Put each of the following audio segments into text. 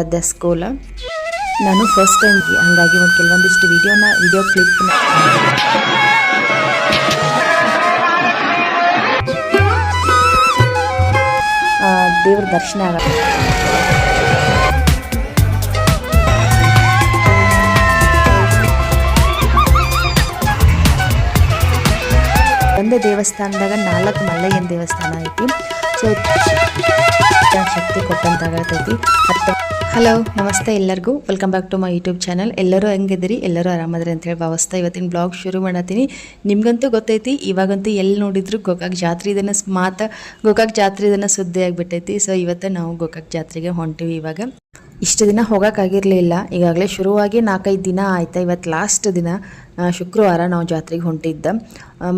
ಆರಾಧ್ಯ school ನಾನು first time ಹಂಗಾಗಿ ಒಂದು ಕೆಲವೊಂದಿಷ್ಟು ವಿಡಿಯೋನ ವಿಡಿಯೋ ಕ್ಲಿಪ್ನ ದೇವ್ರ ದರ್ಶನ ಆಗ ಒಂದೇ ದೇವಸ್ಥಾನದಾಗ ನಾಲ್ಕು ಮಲ್ಲಯ್ಯನ ದೇವಸ್ಥಾನ ಐತಿ. ಸೊ ಶಕ್ತಿ ಕೊಟ್ಟಂತಾಗತೈತಿ. ಹತ್ತು ಹಲೋ ನಮಸ್ತೆ ಎಲ್ಲರಿಗೂ. Welcome back to my YouTube channel ಎಲ್ಲರೂ ಹೆಂಗಿದ್ದೀರಿ? ಎಲ್ಲರೂ ಆರಾಮದ್ರಿ ಅಂತೇಳಿ ಭಾವಿಸ್ತಾ ಇವತ್ತಿನ ಬ್ಲಾಗ್ ಶುರು ಮಾಡತ್ತೀನಿ. ನಿಮ್ಗಂತೂ ಗೊತ್ತೈತಿ, ಇವಾಗಂತೂ ಎಲ್ಲಿ ನೋಡಿದ್ರು ಗೋಕಾಕ್ ಜಾತ್ರೆ ಇದನ್ನು ಮಾತ ಗೋಕಾಕ್ ಜಾತ್ರೆ ಇದನ್ನು ಸುದ್ದಿ ಆಗಿಬಿಟ್ಟೈತಿ. ಸೊ ಇವತ್ತು ನಾವು ಗೋಕಾಕ್ ಜಾತ್ರೆಗೆ ಹೊಂಟಿವಿ ಇವಾಗ. ಇಷ್ಟು ದಿನ ಹೋಗೋಕ್ಕಾಗಿರಲಿಲ್ಲ ಈಗಾಗಲೇ ಶುರುವಾಗಿ ನಾಲ್ಕೈದು ದಿನ ಆಯ್ತಾ ಇವತ್ತು ಲಾಸ್ಟ್ ದಿನ. ಶುಕ್ರವಾರ ನಾವು ಜಾತ್ರೆಗೆ ಹೊಂಟಿದ್ದ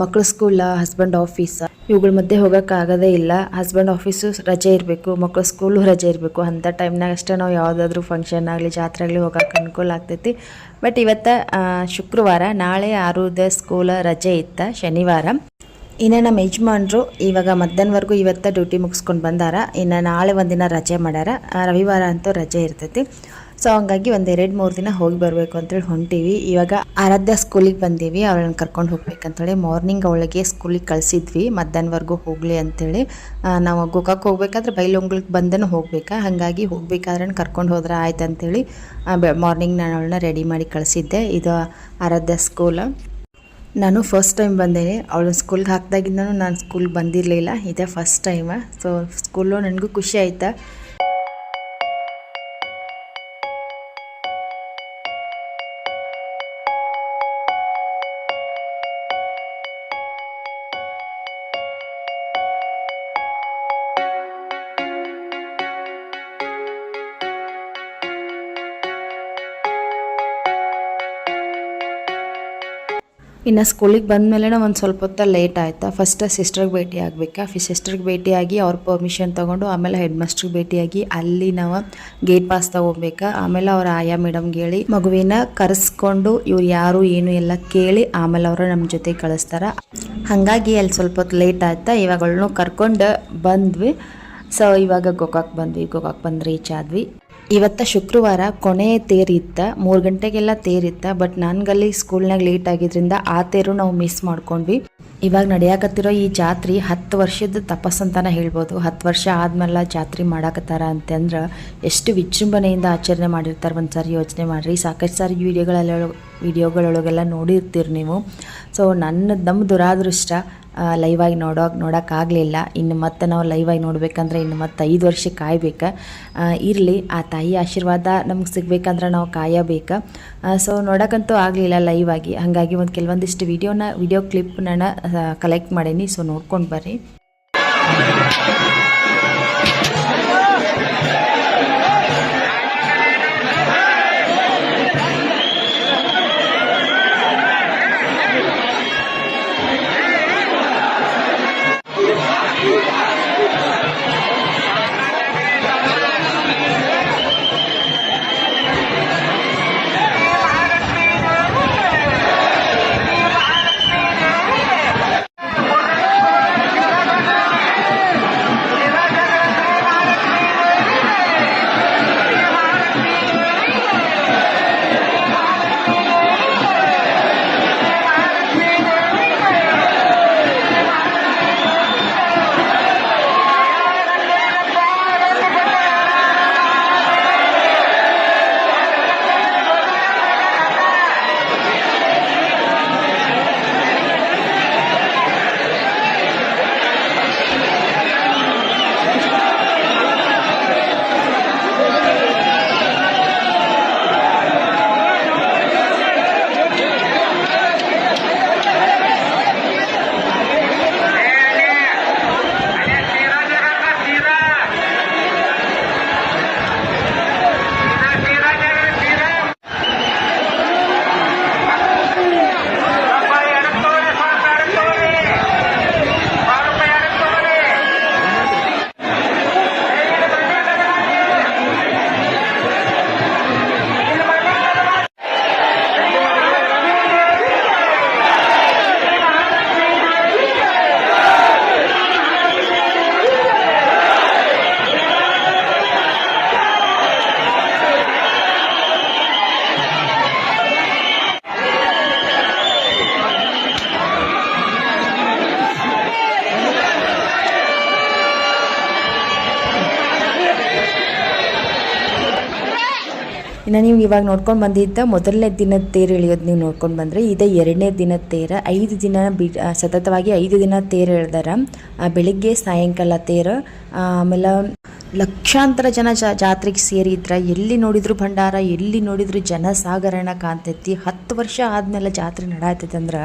ಮಕ್ಕಳು ಸ್ಕೂಲ ಹಸ್ಬೆಂಡ್ ಆಫೀಸ್ ಇವುಗಳ ಮಧ್ಯೆ ಹೋಗೋಕ್ಕಾಗೋದೇ ಇಲ್ಲ. ಹಸ್ಬೆಂಡ್ ಆಫೀಸು ರಜೆ ಇರಬೇಕು, ಮಕ್ಕಳ ಸ್ಕೂಲು ರಜೆ ಇರಬೇಕು. ಅಂಥ ಟೈಮ್ನಾಗ ಅಷ್ಟೇ ನಾವು ಯಾವುದಾದ್ರೂ ಫಂಕ್ಷನ್ ಆಗಲಿ, ಜಾತ್ರೆ ಆಗಲಿ ಹೋಗೋಕೆ ಅನುಕೂಲ ಆಗ್ತೈತಿ. ಬಟ್ ಇವತ್ತು ಶುಕ್ರವಾರ, ನಾಳೆ ಆರುದ ಸ್ಕೂಲ ರಜೆ ಇತ್ತ, ಶನಿವಾರ. ಇನ್ನು ನಮ್ಮ ಯಜಮಾನ್ರು ಇವಾಗ ಮಧ್ಯಾಹ್ನವರೆಗೂ ಇವತ್ತು ಡ್ಯೂಟಿ ಮುಗಿಸ್ಕೊಂಡು ಬಂದಾರ. ಇನ್ನು ನಾಳೆ ಒಂದಿನ ರಜೆ ಮಾಡ್ಯಾರ. ರವಿವಾರ ಅಂತೂ ರಜೆ ಇರ್ತೈತಿ. ಸೊ ಹಂಗಾಗಿ ಒಂದು ಎರಡು ಮೂರು ದಿನ ಹೋಗಿ ಬರಬೇಕು ಅಂತೇಳಿ ಹೊಂಟೀವಿ. ಇವಾಗ ಆರಾಧ್ಯ ಸ್ಕೂಲಿಗೆ ಬಂದೀವಿ ಅವಳನ್ನ ಕರ್ಕೊಂಡು ಹೋಗ್ಬೇಕಂತೇಳಿ. ಮಾರ್ನಿಂಗ್ ಅವಳಿಗೆ ಸ್ಕೂಲಿಗೆ ಕಳಿಸಿದ್ವಿ, ಮಧ್ಯಾಹ್ನವರೆಗೂ ಹೋಗಲಿ ಅಂತೇಳಿ. ನಾವು ಗೋಕಾಕ್ ಹೋಗ್ಬೇಕಾದ್ರೆ ಬೈಲೊಂಗ್ಳಿಗೆ ಬಂದನೂ ಹೋಗ್ಬೇಕಾ? ಹಾಗಾಗಿ ಹೋಗ್ಬೇಕಾದ್ರೆ ಕರ್ಕೊಂಡು ಹೋದ್ರೆ ಆಯ್ತು ಅಂತೇಳಿ ಮಾರ್ನಿಂಗ್ ನಾನು ಅವಳನ್ನ ರೆಡಿ ಮಾಡಿ ಕಳಿಸಿದ್ದೆ. ಇದು ಆರಾಧ್ಯ ಸ್ಕೂಲ್. ನಾನು ಫಸ್ಟ್ ಟೈಮ್ ಬಂದೇನೆ ಅವಳು ಸ್ಕೂಲ್ಗೆ ಹಾಕಿದಾಗಿಂದನೂ ನಾನು ಸ್ಕೂಲ್ಗೆ ಬಂದಿರಲಿಲ್ಲ. ಇದೇ ಫಸ್ಟ್ ಟೈಮ ಸೊ ಸ್ಕೂಲು ನನಗೂ ಖುಷಿ ಆಯ್ತಾ? ಇನ್ನು ಸ್ಕೂಲಿಗೆ ಬಂದಮೇಲೆ ಒಂದು ಸ್ವಲ್ಪ ಹೊತ್ತ ಲೇಟ್ ಆಯಿತಾ? ಫಸ್ಟ್ ಸಿಸ್ಟರ್ಗೆ ಭೇಟಿ ಆಗಬೇಕಾ? ಸಿಸ್ಟರ್ಗೆ ಭೇಟಿಯಾಗಿ ಅವ್ರ ಪರ್ಮಿಷನ್ ತೊಗೊಂಡು ಆಮೇಲೆ ಹೆಡ್ ಮಾಸ್ಟ್ರಿಗೆ ಭೇಟಿಯಾಗಿ ಅಲ್ಲಿ ನಾವು ಗೇಟ್ ಪಾಸ್ ತೊಗೊಬೇಕಾ? ಆಮೇಲೆ ಅವ್ರ ಆಯಾ ಮೇಡಮ್ಗೆ ಹೇಳಿ ಮಗುವಿನ ಕರೆಸ್ಕೊಂಡು ಇವ್ರು ಯಾರು, ಏನು ಎಲ್ಲ ಕೇಳಿ ಆಮೇಲೆ ಅವರು ನಮ್ಮ ಜೊತೆ ಕಳಿಸ್ತಾರ. ಹಾಗಾಗಿ ಅಲ್ಲಿ ಸ್ವಲ್ಪ ಹೊತ್ತು ಲೇಟ್ ಆಯ್ತಾ? ಇವಾಗ ಅವಳನ್ನು ಕರ್ಕೊಂಡು ಬಂದ್ವಿ. ಸೊ ಇವಾಗ ಗೋಕಾಕ್ ಬಂದ್ವಿ. ಗೋಕಾಕ್ ಬಂದು ರೀಚ್ ಆದ್ವಿ. ಇವತ್ತ ಶುಕ್ರವಾರ ಕೊನೆ ತೇರಿತ್ತ ಮೂರು ಗಂಟೆಗೆಲ್ಲ ತೇರಿತ್ತ ಬಟ್ ನನ್ಗಲ್ಲಿ ಸ್ಕೂಲ್ನಾಗ ಲೇಟ್ ಆಗಿದ್ರಿಂದ ಆ ತೇರು ನಾವು ಮಿಸ್ ಮಾಡ್ಕೊಂಡ್ವಿ. ಇವಾಗ ನಡೆಯಾಕತ್ತಿರೋ ಈ ಜಾತ್ರೆ ಹತ್ತು ವರ್ಷದ ತಪಸ್ಸಂತಾನೆ ಹೇಳ್ಬೋದು. ಹತ್ತು ವರ್ಷ ಆದ್ಮೇಲೆ ಜಾತ್ರೆ ಮಾಡಾಕತ್ತಾರ ಅಂತಂದ್ರೆ ಎಷ್ಟು ವಿಜೃಂಭಣೆಯಿಂದ ಆಚರಣೆ ಮಾಡಿರ್ತಾರೆ ಒಂದ್ಸಾರಿ ಯೋಚನೆ ಮಾಡಿರಿ. ಸಾಕಷ್ಟು ಸಾರಿ ವಿಡಿಯೋಗಳೆಲ್ಲ ವಿಡಿಯೋಗಳೊಳಗೆಲ್ಲ ನೋಡಿರ್ತೀರಿ ನೀವು. ಸೊ ನನ್ನ ನಮ್ಮ ದುರಾದೃಷ್ಟ ಲೈವಾಗಿ ನೋಡೋಕೆ ನೋಡೋಕ್ಕಾಗಲಿಲ್ಲ ಇನ್ನು ಮತ್ತೆ ನಾವು ಲೈವಾಗಿ ನೋಡ್ಬೇಕಂದ್ರೆ ಇನ್ನು ಮತ್ತೆ ಐದು ವರ್ಷ ಕಾಯ್ಬೇಕು. ಇರಲಿ, ಆ ತಾಯಿ ಆಶೀರ್ವಾದ ನಮ್ಗೆ ಸಿಗಬೇಕಂದ್ರೆ ನಾವು ಕಾಯಬೇಕು. ಸೊ ನೋಡೋಕ್ಕಂತೂ ಆಗಲಿಲ್ಲ ಲೈವಾಗಿ ಹಾಗಾಗಿ ಒಂದು ಕೆಲವೊಂದಿಷ್ಟು ವಿಡಿಯೋನ ವಿಡಿಯೋ ಕ್ಲಿಪ್ನ ಕಲೆಕ್ಟ್ ಮಾಡೀನಿ. ಸೊ ನೋಡ್ಕೊಂಡು ಬರ್ರಿ. ಇನ್ನು ನೀವು ಇವಾಗ ನೋಡ್ಕೊಂಡು ಬಂದಿದ್ದ ಮೊದಲನೇ ದಿನದ ತೇರು ಎಳೆಯೋದು ನೀವು ನೋಡ್ಕೊಂಡು ಬಂದರೆ ಇದೇ ಎರಡನೇ ದಿನದ ತೇರು. ಐದು ದಿನ ಬಿ ಸತತವಾಗಿ ಐದು ದಿನ ತೇರು ಎಳ್ದಾರ ಬೆಳಿಗ್ಗೆ, ಸಾಯಂಕಾಲ ತೇರು. ಆಮೇಲೆ ಲಕ್ಷಾಂತರ ಜನ ಜಾತ್ರೆಗೆ ಸೇರಿದ್ರೆ. ಎಲ್ಲಿ ನೋಡಿದ್ರು ಭಂಡಾರ, ಎಲ್ಲಿ ನೋಡಿದ್ರು ಜನಸಾಗರಣ ಕಾಣ್ತೈತಿ. ಹತ್ತು ವರ್ಷ ಆದಮೇಲೆ ಜಾತ್ರೆ ನಡಾತೈತೆ ಅಂದ್ರೆ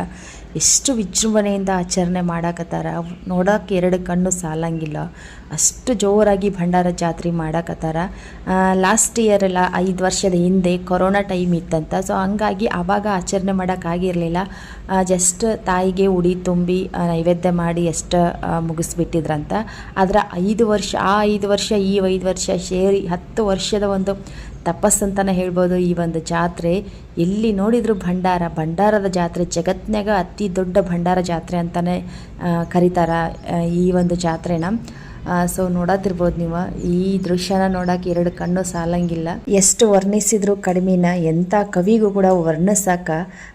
ಎಷ್ಟು ವಿಜೃಂಭಣೆಯಿಂದ ಆಚರಣೆ ಮಾಡಾಕತ್ತಾರ. ನೋಡೋಕೆ ಎರಡು ಕಣ್ಣು ಸಾಲಂಗಿಲ್ಲ. ಅಷ್ಟು ಜೋರಾಗಿ ಭಂಡಾರ ಜಾತ್ರೆ ಮಾಡಾಕತ್ತಾರ. ಲಾಸ್ಟ್ ಇಯರ್ ಎಲ್ಲ ಐದು ವರ್ಷದ ಹಿಂದೆ ಕೊರೋನಾ ಟೈಮ್ ಇತ್ತಂತ. ಸೊ ಹಂಗಾಗಿ ಆವಾಗ ಆಚರಣೆ ಮಾಡೋಕ್ಕಾಗಿರಲಿಲ್ಲ ಜಸ್ಟ್ ತಾಯಿಗೆ ಉಡಿ ತುಂಬಿ ನೈವೇದ್ಯ ಮಾಡಿ ಎಷ್ಟು ಮುಗಿಸ್ಬಿಟ್ಟಿದ್ರಂತ. ಆದರೆ ಐದು ವರ್ಷ, ಆ ಐದು ವರ್ಷ, ಈ ಐದು ವರ್ಷ ಸೇರಿ ಹತ್ತು ವರ್ಷದ ಒಂದು ತಪಸ್ಸಂತಲೇ ಹೇಳ್ಬೋದು ಈ ಒಂದು ಜಾತ್ರೆ. ಎಲ್ಲಿ ನೋಡಿದ್ರು ಭಂಡಾರ, ಭಂಡಾರದ ಜಾತ್ರೆ ಜಗತ್ನಾಗ ಅತಿ ದೊಡ್ಡ ಭಂಡಾರ ಜಾತ್ರೆ ಅಂತಲೇ ಕರೀತಾರ ಈ ಒಂದು ಜಾತ್ರೆನ. ಸೊ ನೋಡತಿರ್ಬೋದು ನೀವು. ಈ ದೃಶ್ಯನ ನೋಡಕ್ಕೆ ಎರಡು ಕಣ್ಣು ಸಾಲಂಗಿಲ್ಲ. ಎಷ್ಟು ವರ್ಣಿಸಿದ್ರು ಕಡಿಮೆನ ಎಂಥ ಕವಿಗೂ ಕೂಡ ವರ್ಣಿಸಕ್ಕ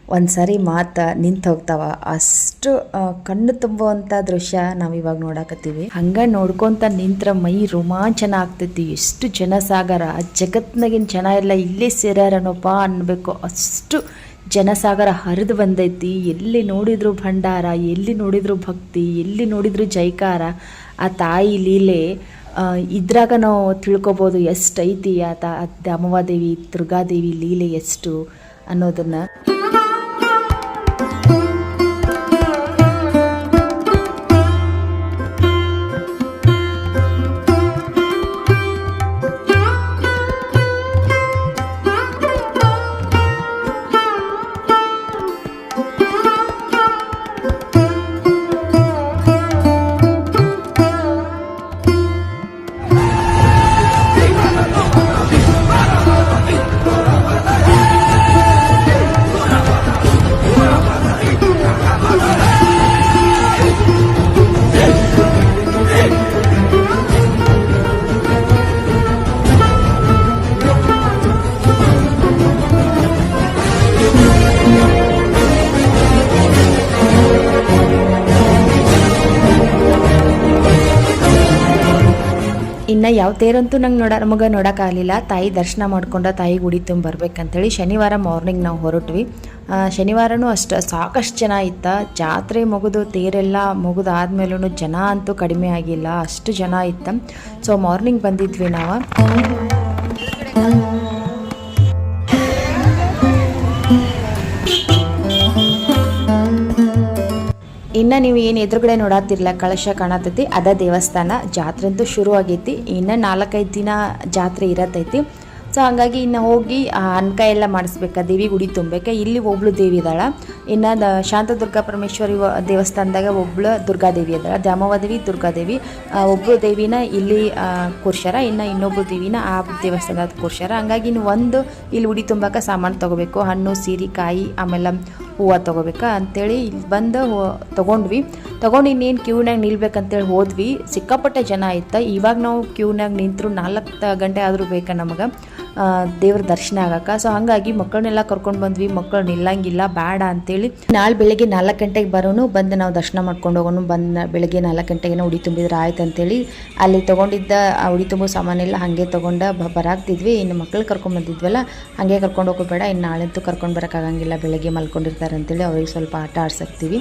ಒಂದ್ಸರಿ ಮಾತ ನಿಂತು ಹೋಗ್ತಾವ. ಅಷ್ಟು ಕಣ್ಣು ತುಂಬುವಂಥ ದೃಶ್ಯ ನಾವು ಇವಾಗ ನೋಡಕತ್ತೀವಿ. ಹಂಗ ನೋಡ್ಕೊಂತ ನಿಂತ್ರ ಮೈ ರೋಮಾಂಚನ ಆಗ್ತೈತಿ. ಎಷ್ಟು ಜನಸಾಗರ. ಜಗತ್ನಾಗಿನ ಜನ ಎಲ್ಲ ಇಲ್ಲೇ ಸೇರ್ಯಾರನೋಪ್ಪ ಅನ್ಬೇಕು. ಅಷ್ಟು ಜನಸಾಗರ ಹರಿದು ಬಂದೈತಿ. ಎಲ್ಲಿ ನೋಡಿದ್ರು ಭಂಡಾರ, ಎಲ್ಲಿ ನೋಡಿದ್ರು ಭಕ್ತಿ, ಎಲ್ಲಿ ನೋಡಿದ್ರು ಜೈಕಾರ, ಆ ತಾಯಿ ಲೀಲೆ ಇದ್ರಾಗ ನಾವು ತಿಳ್ಕೊಬೋದು ಎಷ್ಟೈತಿ ಆ ತಾ ದ್ಯಾಮವ್ವಾದೇವಿ ದುರ್ಗಾದೇವಿ ಲೀಲೆ ಎಷ್ಟು ಅನ್ನೋದನ್ನ. ಯಾವ ತೇರಂತೂ ನಂಗೆ ನೋಡ ನಮಗೆ ನೋಡೋಕ್ಕಾಗಲಿಲ್ಲ ತಾಯಿ ದರ್ಶನ ಮಾಡ್ಕೊಂಡ ತಾಯಿ ಗುಡಿ ತುಂಬ ಬರ್ಬೇಕಂತೇಳಿ ಶನಿವಾರ ಮಾರ್ನಿಂಗ್ ನಾವು ಹೊರಟ್ವಿ. ಶನಿವಾರನೂ ಅಷ್ಟು, ಸಾಕಷ್ಟು ಜನ ಇತ್ತ. ಜಾತ್ರೆ ಮುಗಿದು ತೇರೆಲ್ಲ ಮುಗಿದಾದ್ಮೇಲೂ ಜನ ಅಂತೂ ಕಡಿಮೆ ಆಗಿಲ್ಲ, ಅಷ್ಟು ಜನ ಇತ್ತ. ಸೊ ಮಾರ್ನಿಂಗ್ ಬಂದಿದ್ವಿ ನಾವು. ಇನ್ನು ನೀವು ಏನು ಎದುರುಗಡೆ ನೋಡತ್ತಿರ್ಲ ಕಳಶ ಕಾಣತೈತಿ, ಅದ ದೇವಸ್ಥಾನ ಜಾತ್ರೆ ಅಂತೂ ಶುರು ಆಗೈತಿ ಇನ್ನು ನಾಲ್ಕೈದು ದಿನ ಜಾತ್ರೆ ಇರತೈತಿ. ಸೊ ಹಂಗಾಗಿ ಇನ್ನು ಹೋಗಿ ಅನ್ಕ ಎಲ್ಲ ಮಾಡಿಸ್ಬೇಕ, ದೇವಿ ಗುಡಿ ತುಂಬಕ್ಕೆ ಇಲ್ಲಿ ಒಬ್ಳು ದೇವಿ ಇದ್ದಾಳೆ ಇನ್ನು ದ, ಶಾಂತದುರ್ಗಾ ಪರಮೇಶ್ವರಿ ವ- ದೇವಸ್ಥಾನದಾಗ ಒಬ್ಳು ದುರ್ಗಾದೇವಿ ಇದ್ದಾಳೆ ದ್ಯಾಮವಾದೇವಿ ದುರ್ಗಾದೇವಿ ಒಬ್ಬರು ದೇವಿನ ಇಲ್ಲಿ ಕೂರ್ಸ್ಯಾರ. ಇನ್ನು ಇನ್ನೊಬ್ಳು ದೇವಿನ ಆ ದೇವಸ್ಥಾನದ ಕೂರ್ಸ್ಯಾರ. ಹಂಗಾಗಿ ಇನ್ನು ಒಂದು ಇಲ್ಲಿ ಉಡಿ ತುಂಬಕ್ಕೆ ಸಾಮಾನು ತೊಗೋಬೇಕು. ಹಣ್ಣು, ಸೀರೆ, ಕಾಯಿ, ಆಮೇಲೆ ಹೂವು ತೊಗೋಬೇಕಾ ಅಂಥೇಳಿ ಇಲ್ಲಿ ಬಂದು ತೊಗೊಂಡ್ವಿ. ತೊಗೊಂಡು ಇನ್ನೇನು ಕ್ಯೂನಾಗ ನಿಲ್ಬೇಕಂತೇಳಿ ಹೋದ್ವಿ. ಸಿಕ್ಕಾಪಟ್ಟೆ ಜನ ಇತ್ತು. ಇವಾಗ ನಾವು ಕ್ಯೂನಾಗ ನಿಂತರು ನಾಲ್ಕು ಗಂಟೆ ಆದರೂ ಬೇಕಾ ನಮಗೆ. ದೇವ್ರ ದರ್ಶನ ಆಗಕ್ಕೆ. ಸೊ ಹಾಗಾಗಿ ಮಕ್ಕಳನ್ನೆಲ್ಲ ಕರ್ಕೊಂಡು ಬಂದ್ವಿ. ಮಕ್ಕಳು ನಿಲ್ಲಂಗಿಲ್ಲ ಬೇಡ ಅಂತೇಳಿ. ನಾಳೆ ಬೆಳಗ್ಗೆ ನಾಲ್ಕು ಗಂಟೆಗೆ ಬರೋನು ಬಂದು ನಾವು ದರ್ಶನ ಮಾಡ್ಕೊಂಡು ಹೋಗೋನು. ಬಂದು ಬೆಳಗ್ಗೆ ನಾಲ್ಕು ಗಂಟೆಗೆ ಉಡಿ ತುಂಬಿದ್ರೆ ಆಯ್ತು ಅಂತೇಳಿ ಅಲ್ಲಿ ತೊಗೊಂಡಿದ್ದ ಆ ಉಡಿ ತುಂಬೋ ಸಾಮಾನೆಲ್ಲ ಹಾಗೆ ತೊಗೊಂಡು ಬ, ಬರಾಕ್ತಿದ್ವಿ. ಇನ್ನು ಮಕ್ಕಳು ಕರ್ಕೊಂಡು ಬಂದಿದ್ವಲ್ಲ, ಹಾಗೆ ಕರ್ಕೊಂಡು ಹೋಗೋಬೇಡ. ಇನ್ನು ನಾಳೆಂತೂ ಕರ್ಕೊಂಡು ಬರೋಕ್ಕಾಗಂಗಿಲ್ಲ ಬೆಳಗ್ಗೆ ಮಲ್ಕೊಂಡಿರ್ತಾರೆ ಅಂತೇಳಿ ಅವ್ರಿಗೆ ಸ್ವಲ್ಪ ಆಟ ಆಡ್ಸಕ್ತೀವಿ.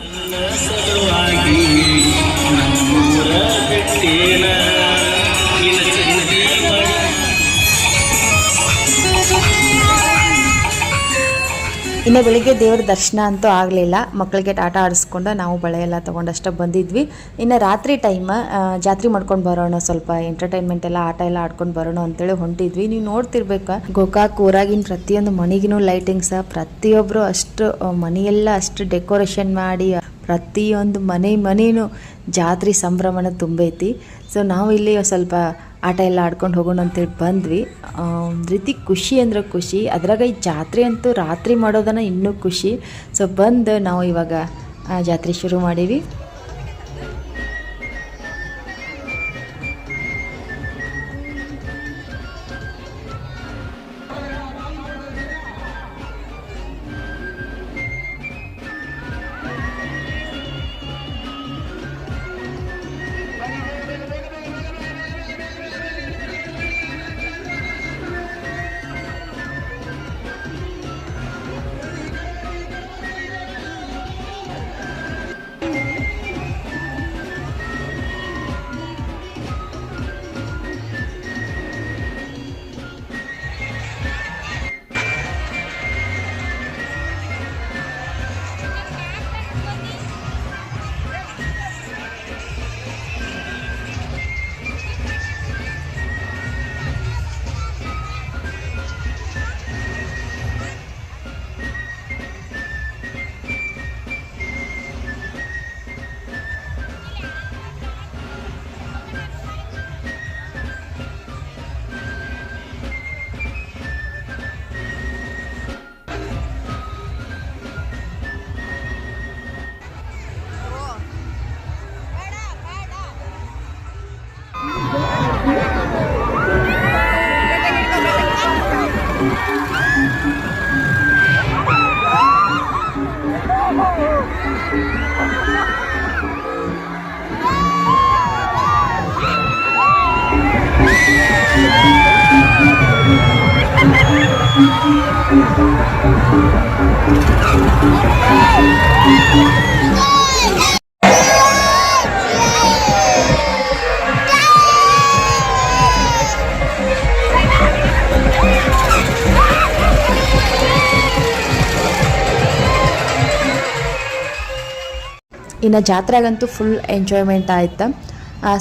ಇನ್ನು ಬೆಳಿಗ್ಗೆ ದೇವ್ರ ದರ್ಶನ ಅಂತೂ ಆಗಲಿಲ್ಲ. ಮಕ್ಕಳಿಗೆ ಟಾಟ ಆಡಿಸ್ಕೊಂಡು ನಾವು ಬಳೆ ಎಲ್ಲ ತೊಗೊಂಡಷ್ಟೇ ಬಂದಿದ್ವಿ. ಇನ್ನು ರಾತ್ರಿ ಟೈಮ್ ಜಾತ್ರೆ ಮಾಡ್ಕೊಂಡು ಬರೋಣ, ಸ್ವಲ್ಪ ಎಂಟರ್ಟೈನ್ಮೆಂಟ್ ಎಲ್ಲ, ಆಟ ಎಲ್ಲ ಆಡ್ಕೊಂಡು ಬರೋಣ ಅಂತೇಳಿ ಹೊಂಟಿದ್ವಿ. ನೀವು ನೋಡ್ತಿರ್ಬೇಕು. ಗೋಕಾಕ್ ಊರಾಗಿನ ಪ್ರತಿಯೊಂದು ಮನೆಗಿನೂ ಲೈಟಿಂಗ್ಸ್ ಪ್ರತಿಯೊಬ್ಬರು ಅಷ್ಟು, ಮನೆಯೆಲ್ಲ ಅಷ್ಟು ಡೆಕೋರೇಷನ್ ಮಾಡಿ ಪ್ರತಿಯೊಂದು ಮನೆ ಮನೇನು ಜಾತ್ರೆ ಸಂಭ್ರಮನ ತುಂಬೈತಿ. ಸೊ ನಾವು ಇಲ್ಲಿ ಸ್ವಲ್ಪ ಆಟ ಎಲ್ಲ ಆಡ್ಕೊಂಡು ಹೋಗೋಣ ಅಂತೇಳಿ ಬಂದ್ವಿ. ರೀತಿ ಖುಷಿ ಅಂದ್ರೆ ಖುಷಿ. ಅದ್ರಾಗ ಈ ಜಾತ್ರೆ ಅಂತೂ ರಾತ್ರಿ ಮಾಡೋದನ್ನ ಇನ್ನೂ ಖುಷಿ. ಸೊ ಬಂದು ನಾವು ಇವಾಗ ಜಾತ್ರೆ ಶುರು ಮಾಡೀವಿ. ಇನ್ನು ಜಾತ್ರೆಗಂತೂ ಫುಲ್ ಎಂಜಾಯ್ಮೆಂಟ್ ಆಯಿತು?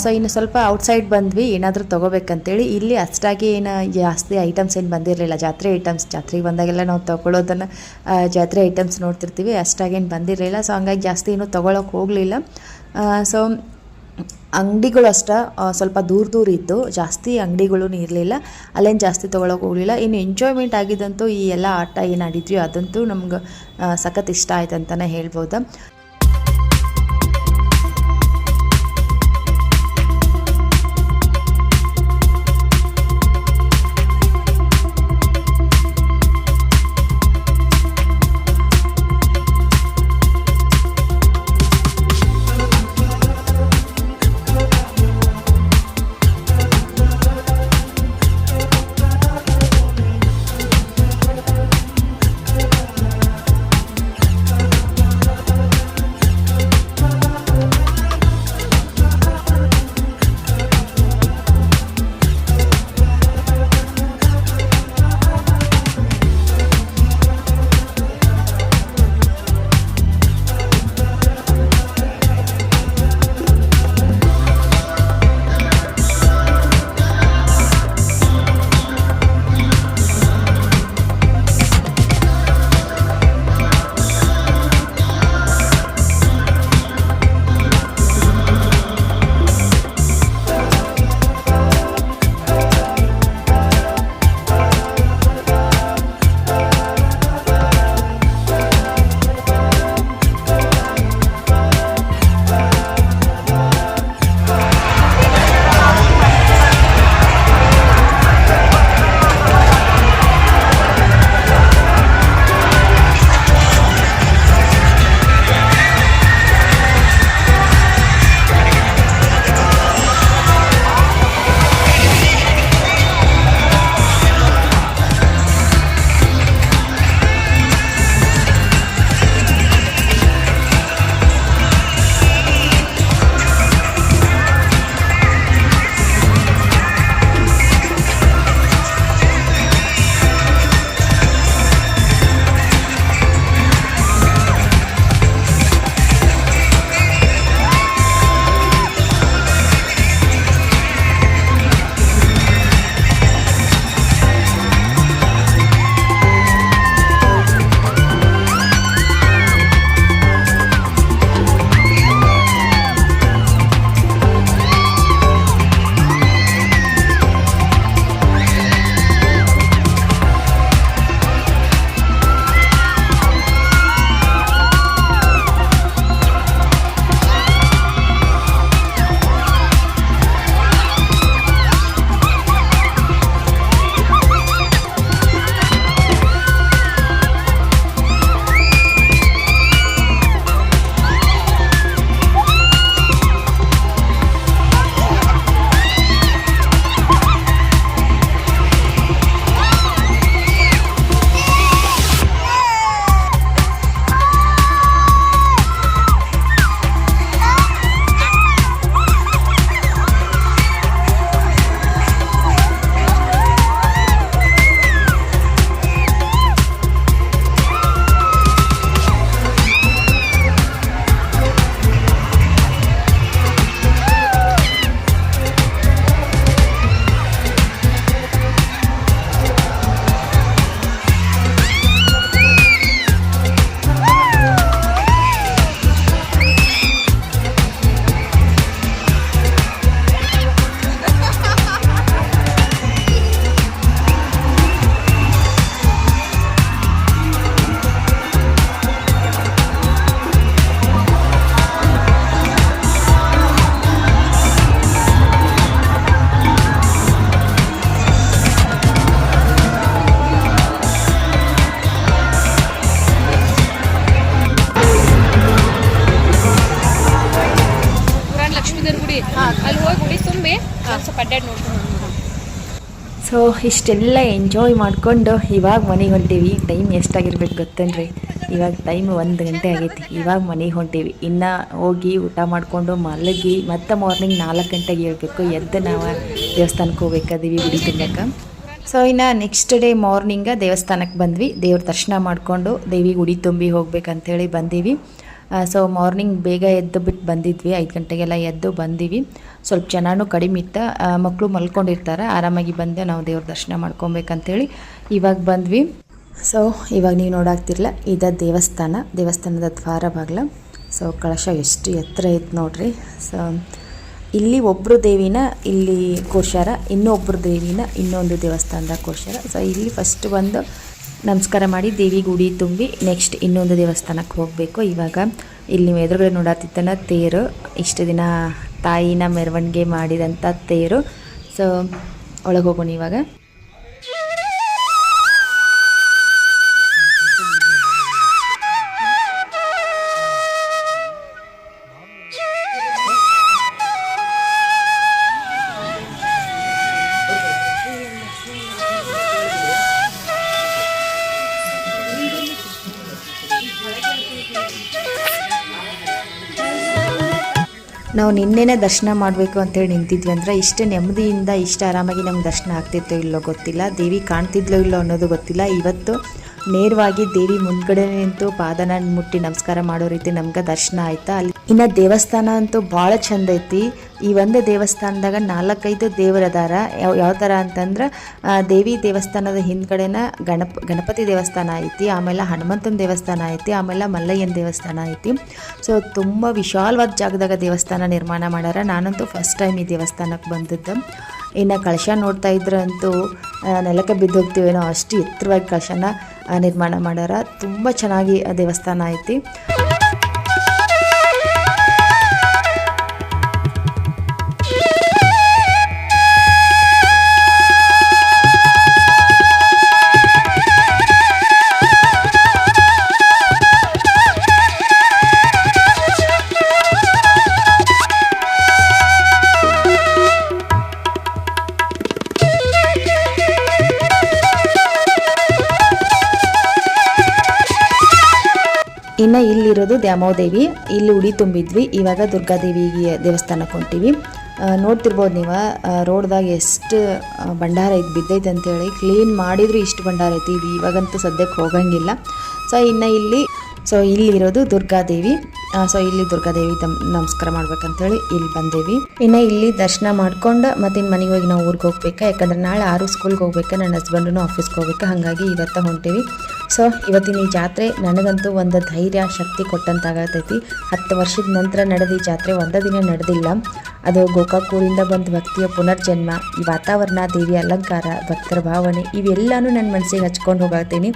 ಸೊ ಇನ್ನು ಸ್ವಲ್ಪ ಔಟ್ಸೈಡ್ ಬಂದ್ವಿ, ಏನಾದರೂ ತೊಗೋಬೇಕಂತೇಳಿ. ಇಲ್ಲಿ ಅಷ್ಟಾಗಿ ಏನು ಜಾಸ್ತಿ ಐಟಮ್ಸ್ ಏನು ಬಂದಿರಲಿಲ್ಲ. ಜಾತ್ರೆ ಐಟಮ್ಸ್ ಜಾತ್ರೆಗೆ ಬಂದಾಗೆಲ್ಲ ನಾವು ತೊಗೊಳೋದನ್ನು ಜಾತ್ರೆ ಐಟಮ್ಸ್ ನೋಡ್ತಿರ್ತೀವಿ. ಅಷ್ಟಾಗೇನು ಬಂದಿರಲಿಲ್ಲ. ಸೊ ಹಂಗಾಗಿ ಜಾಸ್ತಿ ಏನು ತೊಗೊಳಕ್ಕೆ ಹೋಗಲಿಲ್ಲ. ಸೊ ಅಂಗಡಿಗಳು ಅಷ್ಟ ಸ್ವಲ್ಪ ದೂರ ದೂರ ಇತ್ತು ಜಾಸ್ತಿ ಅಂಗಡಿಗಳೂ ಇರಲಿಲ್ಲ. ಅಲ್ಲೇನು ಜಾಸ್ತಿ ತೊಗೊಳಕ್ಕೆ ಹೋಗಲಿಲ್ಲ. ಇನ್ನು ಎಂಜಾಯ್ಮೆಂಟ್ ಆಗಿದ್ದಂತೂ ಈ ಎಲ್ಲ ಆಟ ಏನು ಆಡಿದ್ವಿ, ಅದಂತೂ ನಮ್ಗೆ ಸಖತ್ ಇಷ್ಟ ಆಯ್ತು ಅಂತಲೇ ಹೇಳ್ಬೋದು. ಸೊ, ಇಷ್ಟೆಲ್ಲ ಎಂಜಾಯ್ ಮಾಡಿಕೊಂಡು ಇವಾಗ ಮನೆಗೆ ಹೊಂಟೀವಿ. ಟೈಮ್ ಎಷ್ಟಾಗಿರ್ಬೇಕು ಗೊತ್ತೇನ್ರಿ? ಇವಾಗ ಟೈಮ್ ಒಂದು ಗಂಟೆ ಆಗೈತಿ. ಇವಾಗ ಮನೆಗೆ ಹೊಂಟೀವಿ. ಇನ್ನು ಹೋಗಿ ಊಟ ಮಾಡಿಕೊಂಡು ಮಲಗಿ ಮತ್ತೆ ಮಾರ್ನಿಂಗ್ ನಾಲ್ಕು ಗಂಟೆಗೆ ಹೇಳ್ಬೇಕು ಎದ್ದು ನಾವು ದೇವಸ್ಥಾನಕ್ಕೆ ಹೋಗ್ಬೇಕಾದೀವಿ ಗುಡಿ ತಿನ್ನಕ್ಕೆ ಸೊ ಇನ್ನು ನೆಕ್ಸ್ಟ್ ಡೇ ಮಾರ್ನಿಂಗ ದೇವಸ್ಥಾನಕ್ಕೆ ಬಂದ್ವಿ. ದೇವ್ರ ದರ್ಶನ ಮಾಡಿಕೊಂಡು ದೇವಿ ಗುಡಿ ತುಂಬಿ ಹೋಗ್ಬೇಕಂತೇಳಿ ಬಂದೀವಿ. ಸೊ ಮಾರ್ನಿಂಗ್ ಬೇಗ ಎದ್ದು ಬಿಟ್ಟು ಬಂದಿದ್ವಿ. ಐದು ಗಂಟೆಗೆಲ್ಲ ಎದ್ದು ಬಂದೀವಿ. ಸ್ವಲ್ಪ ಜನನೂ ಕಡಿಮೆ ಇತ್ತು. ಮಕ್ಕಳು ಮಲ್ಕೊಂಡಿರ್ತಾರೆ. ಆರಾಮಾಗಿ ಬಂದೆ ನಾವು ದೇವ್ರ ದರ್ಶನ ಮಾಡ್ಕೊಬೇಕಂತೇಳಿ ಇವಾಗ ಬಂದ್ವಿ. ಸೊ ಇವಾಗ ನೀವು ನೋಡಾಕ್ತಿರಲ್ಲ ಇದ ದೇವಸ್ಥಾನ, ದೇವಸ್ಥಾನದ ದ್ವಾರ ಬಾಗ್ಲ ಸೊ ಕಳಶ ಎಷ್ಟು ಎತ್ತರ ಇತ್ತು ನೋಡ್ರಿ. ಸೊ ಇಲ್ಲಿ ಒಬ್ಬರು ದೇವಿನ, ಇಲ್ಲಿ ಕೂರ್ಸ್ಯಾರ ಇನ್ನೊಬ್ಬರು ದೇವಿನ, ಇನ್ನೊಂದು ದೇವಸ್ಥಾನದ ಕೂರ್ಸ್ಯಾರ ಸೊ ಇಲ್ಲಿ ಫಸ್ಟ್ ಬಂದು ನಮಸ್ಕಾರ ಮಾಡಿ, ದೇವಿ ಗುಡಿ ತುಂಬಿ ನೆಕ್ಸ್ಟ್ ಇನ್ನೊಂದು ದೇವಸ್ಥಾನಕ್ಕೆ ಹೋಗಬೇಕು. ಇವಾಗ ಇಲ್ಲಿ ಎದುರುಗಡೆ ನೋಡತ್ತಿತ್ತನ ತೇರು. ಇಷ್ಟು ದಿನ ತಾಯಿನ ಮೆರವಣಿಗೆ ಮಾಡಿದಂಥ ತೇರು. ಸೊ ಒಳಗೆ ಹೋಗೋಣ ಇವಾಗ. ನಿನ್ನೆನೇ ದರ್ಶನ ಮಾಡಬೇಕು ಅಂತೇಳಿ ನಿಂತಿದ್ವಿ ಅಂದ್ರೆ ಇಷ್ಟು ನೆಮ್ಮದಿಯಿಂದ ಇಷ್ಟು ಆರಾಮಾಗಿ ನಮ್ಗೆ ದರ್ಶನ ಆಗ್ತಿತ್ತೋ ಇಲ್ಲೋ ಗೊತ್ತಿಲ್ಲ. ದೇವಿ ಕಾಣ್ತಿದ್ಲೋ ಇಲ್ಲೋ ಅನ್ನೋದು ಗೊತ್ತಿಲ್ಲ. ಇವತ್ತು ನೇರವಾಗಿ ದೇವಿ ಮುಂದ್ಗಡೆ ನಿಂತು ಪಾದನ ಮುಟ್ಟಿ ನಮಸ್ಕಾರ ಮಾಡೋ ರೀತಿ ನಮ್ಗೆ ದರ್ಶನ ಆಯ್ತಾ? ಅಲ್ಲಿ ಇನ್ನು ದೇವಸ್ಥಾನ ಅಂತೂ ಭಾಳ ಚಂದ ಐತಿ. ಈ ಒಂದು ದೇವಸ್ಥಾನದಾಗ ನಾಲ್ಕೈದು ದೇವರದಾರ ಯಾವ ಯಾವ ಥರ ಅಂತಂದ್ರೆ ದೇವಿ ದೇವಸ್ಥಾನದ ಹಿಂದ್ಗಡೆನ ಗಣಪ, ಗಣಪತಿ ದೇವಸ್ಥಾನ ಐತಿ, ಆಮೇಲೆ ಹನುಮಂತನ ದೇವಸ್ಥಾನ ಐತಿ, ಆಮೇಲೆ ಮಲ್ಲಯ್ಯನ ದೇವಸ್ಥಾನ ಐತಿ. ಸೊ ತುಂಬ ವಿಶಾಲವಾದ ಜಾಗದಾಗ ದೇವಸ್ಥಾನ ನಿರ್ಮಾಣ ಮಾಡ್ಯಾರ. ನಾನಂತೂ ಫಸ್ಟ್ ಟೈಮ್ ಈ ದೇವಸ್ಥಾನಕ್ಕೆ ಬಂದಿದ್ದೆ. ಇನ್ನು ಕಳಶ ನೋಡ್ತಾ ಇದ್ರಂತೂ ನೆಲಕ್ಕೆ ಬಿದ್ದೋಗ್ತೀವೇನೋ ಅಷ್ಟು ಎತ್ತರವಾಗಿ ಕಳಶನ. ನಿರ್ಮಾಣ ಮಾಡ್ಯಾರ. ತುಂಬ ಚೆನ್ನಾಗಿ ದೇವಸ್ಥಾನ ಐತಿ. ಇನ್ನು ಇಲ್ಲಿರೋದು ದ್ಯಾಮೋದೇವಿ. ಇಲ್ಲಿ ಉಡಿ ತುಂಬಿದ್ವಿ. ಇವಾಗ ದುರ್ಗಾದೇವಿಗೆ ದೇವಸ್ಥಾನಕ್ಕೆ ಹೊಂಟೀವಿ. ನೋಡ್ತಿರ್ಬೋದು ನೀವು ರೋಡ್ದಾಗ ಎಷ್ಟು ಭಂಡಾರ ಇದು ಬಿದ್ದೈತೆ ಅಂತೇಳಿ ಕ್ಲೀನ್ ಮಾಡಿದ್ರು ಇಷ್ಟು ಭಂಡಾರ ಐತಿ. ಇದು ಇವಾಗಂತೂ ಸದ್ಯಕ್ಕೆ ಹೋಗಂಗಿಲ್ಲ. ಸೊ ಇನ್ನು ಇಲ್ಲಿ ಸೊ ಇಲ್ಲಿರೋದು ದುರ್ಗಾದೇವಿ. ಸೊ ಇಲ್ಲಿ ದುರ್ಗಾದೇವಿ ತಮ್, ನಮಸ್ಕಾರ ಮಾಡ್ಬೇಕಂತೇಳಿ ಇಲ್ಲಿ ಬಂದೇವಿ. ಇನ್ನು ಇಲ್ಲಿ ದರ್ಶನ ಮಾಡ್ಕೊಂಡು ಮತ್ತೆ ಮನೆಗೆ ಹೋಗಿ ನಾವು ಊರಿಗೆ ಹೋಗ್ಬೇಕಾ? ಯಾಕಂದ್ರೆ ನಾಳೆ ಆರು ಸ್ಕೂಲ್ಗೆ ಹೋಗ್ಬೇಕಾ? ನನ್ನ ಹಸ್ಬೆಂಡೂ ಆಫೀಸ್ಗೆ ಹೋಗ್ಬೇಕಾ? ಹಾಗಾಗಿ ಇವತ್ತು ಹೊಂಟೀವಿ. ಸೊ ಇವತ್ತಿನ ಈ ಜಾತ್ರೆ ನನಗಂತೂ ಒಂದು ಧೈರ್ಯ, ಶಕ್ತಿ ಕೊಟ್ಟಂತಾಗತೈತಿ. ಹತ್ತು ವರ್ಷದ ನಂತರ ನಡೆದ ಈ ಜಾತ್ರೆ ಒಂದೇ ದಿನ ನಡೆದಿಲ್ಲ. ಅದು ಗೋಕಾಕೂರಿಂದ ಬಂದ ಭಕ್ತಿಯ ಪುನರ್ಜನ್ಮ, ಈ ವಾತಾವರಣ, ದೇವಿ ಅಲಂಕಾರ, ಭಕ್ತರ ಭಾವನೆ, ಇವೆಲ್ಲನೂ ನನ್ನ ಮನಸ್ಸಿಗೆ ಹಚ್ಕೊಂಡು ಹೋಗ್ತೀನಿ.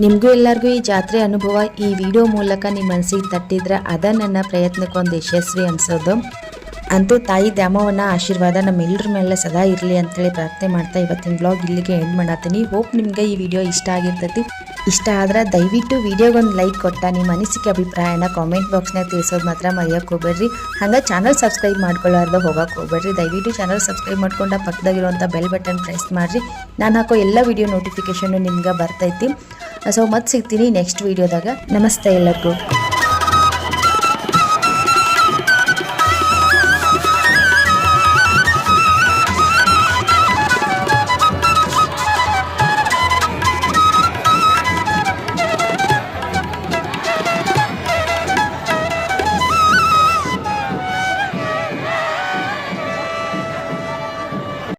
ನಿಮಗೂ ಎಲ್ಲರಿಗೂ ಈ ಜಾತ್ರೆ ಅನುಭವ ಈ ವಿಡಿಯೋ ಮೂಲಕ ನಿಮ್ಮ ಮನಸ್ಸಿಗೆ ತಟ್ಟಿದ್ರೆ ಅದ ನನ್ನ ಪ್ರಯತ್ನಕ್ಕೊಂದು ಯಶಸ್ವಿ ಅನ್ಸೋದು. ಅಂತೂ ತಾಯಿ ದ್ಯಾಮವನ ಆಶೀರ್ವಾದ ನಮ್ಮೆಲ್ಲರ ಮೇಲೆ ಸದಾ ಇರಲಿ ಅಂತೇಳಿ ಪ್ರಾರ್ಥನೆ ಮಾಡ್ತಾ ಇವತ್ತಿನ ಬ್ಲಾಗ್ ಇಲ್ಲಿಗೆ ಎಂಡ್ ಮಾಡತ್ತೀನಿ. ಹೋಪ್ ನಿಮಗೆ ಈ ವಿಡಿಯೋ ಇಷ್ಟ ಆಗಿರ್ತೈತಿ. ಇಷ್ಟ ಆದ್ರೆ ದಯವಿಟ್ಟು ವಿಡಿಯೋಗೊಂದು ಲೈಕ್ ಕೊಟ್ಟ ನಿಮ್ಮ ಅನಿಸಿಕೆ ಅಭಿಪ್ರಾಯನ ಕಾಮೆಂಟ್ ಬಾಕ್ಸ್ನಾಗ ತಿಳಿಸೋದು ಮಾತ್ರ ಮರೆಯೋಕೆ ಹೋಗ್ಬೇಡ್ರಿ. ಹಂಗೆ ಚಾನಲ್ ಸಬ್ಸ್ಕ್ರೈಬ್ ಮಾಡ್ಕೊಳ್ಳಾರ್ದು ಹೋಗಕ್ಕೆ ಹೋಗ್ಬೇಡ್ರಿ. ದಯವಿಟ್ಟು ಚಾನಲ್ ಸಬ್ಸ್ಕ್ರೈಬ್ ಮಾಡ್ಕೊಂಡು ಪಕ್ಕದಾಗಿರುವಂಥ ಬೆಲ್ ಬಟನ್ ಪ್ರೆಸ್ ಮಾಡಿರಿ. ನಾನು ಹಾಕೋ ಎಲ್ಲ ವಿಡಿಯೋ ನೋಟಿಫಿಕೇಷನ್ನು ನಿಮ್ಗೆ ಬರ್ತೈತಿ. ಸೊ ಮತ್ತೆ ಸಿಗ್ತೀನಿ ನೆಕ್ಸ್ಟ್ ವಿಡಿಯೋದಾಗ ನಮಸ್ತೆ ಎಲ್ಲರಿಗೂ.